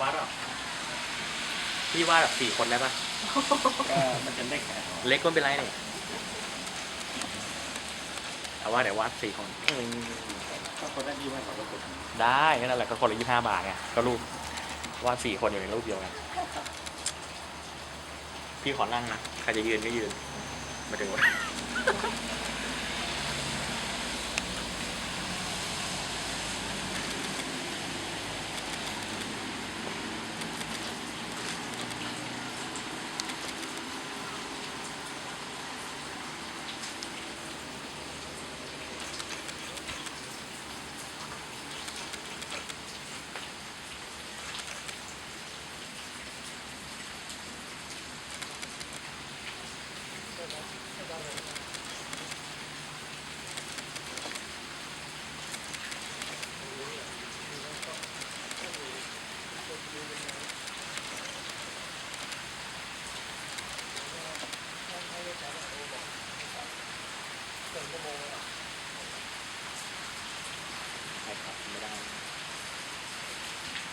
วาดหรอพี่วาดแบบสี่คนได้ปะก็มันจะได้แค่เล็กก็ไม่เป็นไรเนี่ยแต่ว่าเดี๋ยววาดสี่คน ก็คนได้ดีมากกว่าคนได้ก็นั่นแหละก็คนละยี่ห้าบาทไงก็รูปวาดสี่คนอยู่ในรูปเดียวกันพี่ขอนั่งนะใครจะยืนก็ยืนมาถึงว่าใ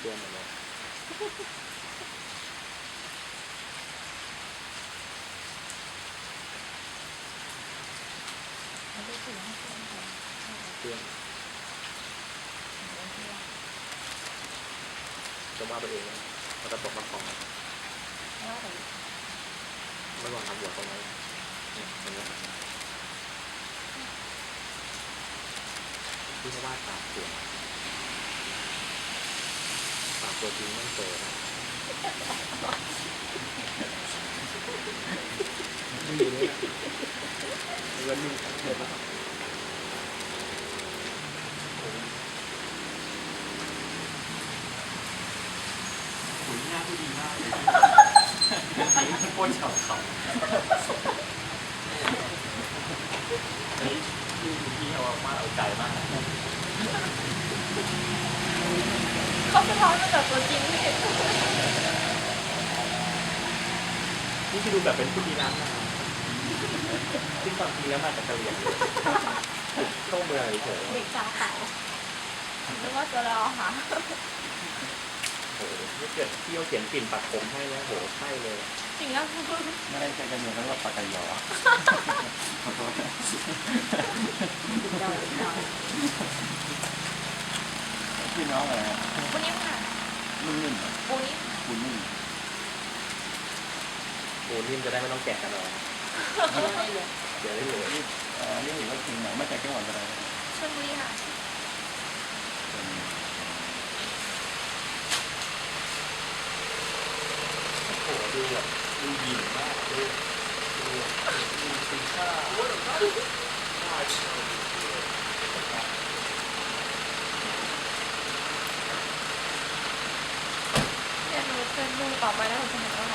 เดือนมดเลยเดือนจะว่าไปเองนะมันจะตกมาของเมื่อก่อนทำหัวตรงนี้เนี่ยตรงนี้ที่เขาวาดปากตัวปาก ตัวจริงไม่เจอนะไม่อยู่เลยเงินมึงเดือดแล้วขุนหน้าผู้ดีมากเลยสีมันป้นเฉาเขาเฮ้ยพี่เอามาเอาใจมาก เขาสะท้อนมาจากตัวจริงพี่นี่คือดูแบบเป็นผู้ดีร้านนะที่ความจริงแล้วมาจากกะเหรี่ยงเข้าเมืองเฉยเด็กสาวขาวนึกว่าตัวเราค่ะๆโอ้โหนี่เกิดพี่เขาเขียนกลิ่นปักผมให้นะโหใช่เลยจริงแล้วไม่ได้ใช้กันเมืองเขาเรียกว่าปากกายอขอโทษ พี่น้องอะไรฮะวันนี้ค่ะนุ่มๆเหรอปูนี้คุณนุ่มโอ้นิ่มจะได้ไม่ต้องแกะกันหรอกเดี๋ยวได้เลยนี่เอ่อนี่เห็นว่าจริงไหนมาจากจังหวัดอะไรชลบุรีค่ะโอ้โหดูแบบดูหยิ่งมากดูดูดูสีข้า เนี่ยหนูเชิญดู ต่อไปแล้วหนูจะเห็นว่า